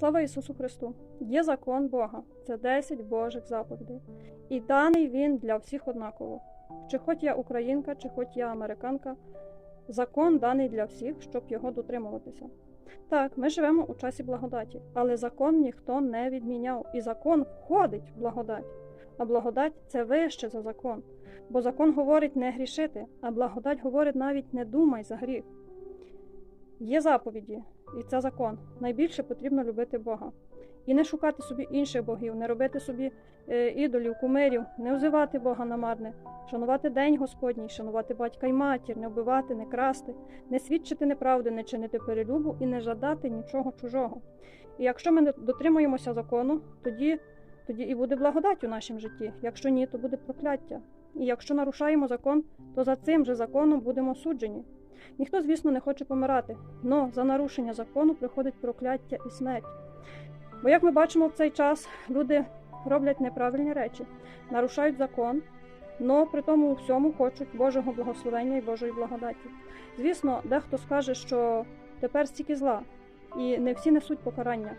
Слава Ісусу Христу! Є закон Бога, це 10 Божих заповідей. І даний він для всіх однаково. Чи хоч я українка, чи хоч я американка, закон даний для всіх, щоб його дотримуватися. Так, ми живемо у часі благодаті, але закон ніхто не відміняв, і закон входить в благодать. А благодать це вище за закон. Бо закон говорить не грішити, а благодать говорить навіть не думай за гріх. Є заповіді, і це закон. Найбільше потрібно любити Бога. І не шукати собі інших богів, не робити собі е, ідолів, кумирів, не взивати Бога намарне, шанувати день Господній, шанувати батька й матір, не вбивати, не красти, не свідчити неправди, не чинити перелюбу і не жадати нічого чужого. І якщо ми не дотримуємося закону, тоді, тоді і буде благодать у нашому житті. Якщо ні, то буде прокляття. І якщо нарушаємо закон, то за цим же законом будемо суджені. Ніхто, звісно, не хоче помирати, але за нарушення закону приходить прокляття і смерть. Бо, як ми бачимо в цей час, люди роблять неправильні речі, нарушають закон, але при тому всьому хочуть Божого благословення і Божої благодаті. Звісно, дехто скаже, що тепер стільки зла, і не всі несуть покарання.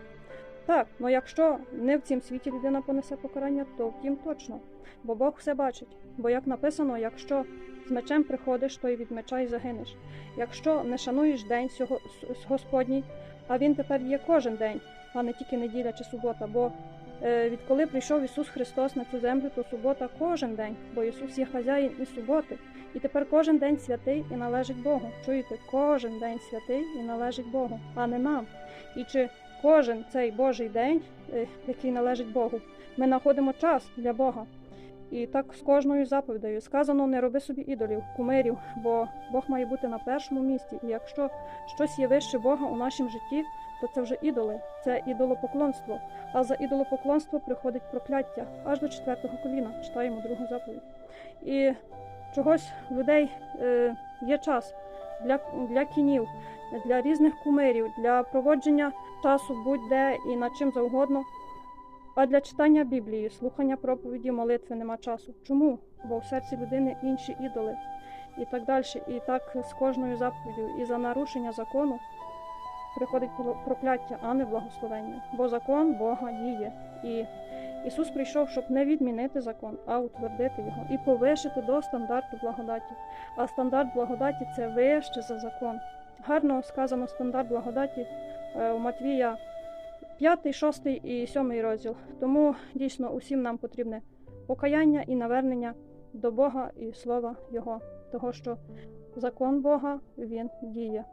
Так, але якщо не в цім світі людина понесе покарання, то втім точно, бо Бог все бачить. Бо як написано, якщо з мечем приходиш, то й від меча й загинеш. Якщо не шануєш день сього Господній, а він тепер є кожен день, а не тільки неділя чи субота. Бо е, відколи прийшов Ісус Христос на цю землю, то субота кожен день, бо Ісус є хазяїн і суботи. І тепер кожен день святий і належить Богу. Чуєте, кожен день святий і належить Богу, а не нам. І чи кожен цей Божий день, е, який належить Богу, ми знаходимо час для Бога. І так з кожною заповідею сказано: не роби собі ідолів, кумирів, бо Бог має бути на першому місці. І якщо щось є вище Бога у нашому житті, то це вже ідоли, це ідолопоклонство. А за ідолопоклонство приходить прокляття аж до четвертого коліна. Читаємо другу заповідь. І чогось в людей е, є час для, для кінів, для різних кумирів, для проводження часу будь-де і над чим завгодно. А для читання Біблії, слухання проповіді, молитви нема часу. Чому? Бо в серці людини інші ідоли і так далі. І так з кожною заповіддю. І за нарушення закону приходить про- прокляття, а не благословення. Бо закон Бога діє. І Ісус прийшов, щоб не відмінити закон, а утвердити його і повишити до стандарту благодаті. А стандарт благодаті це вище за закон. Гарно сказано стандарт благодаті е, у Матвія 5, 6 і 7 розділ. Тому дійсно усім нам потрібне покаяння і навернення до Бога і слова Його, того що закон Бога він діє.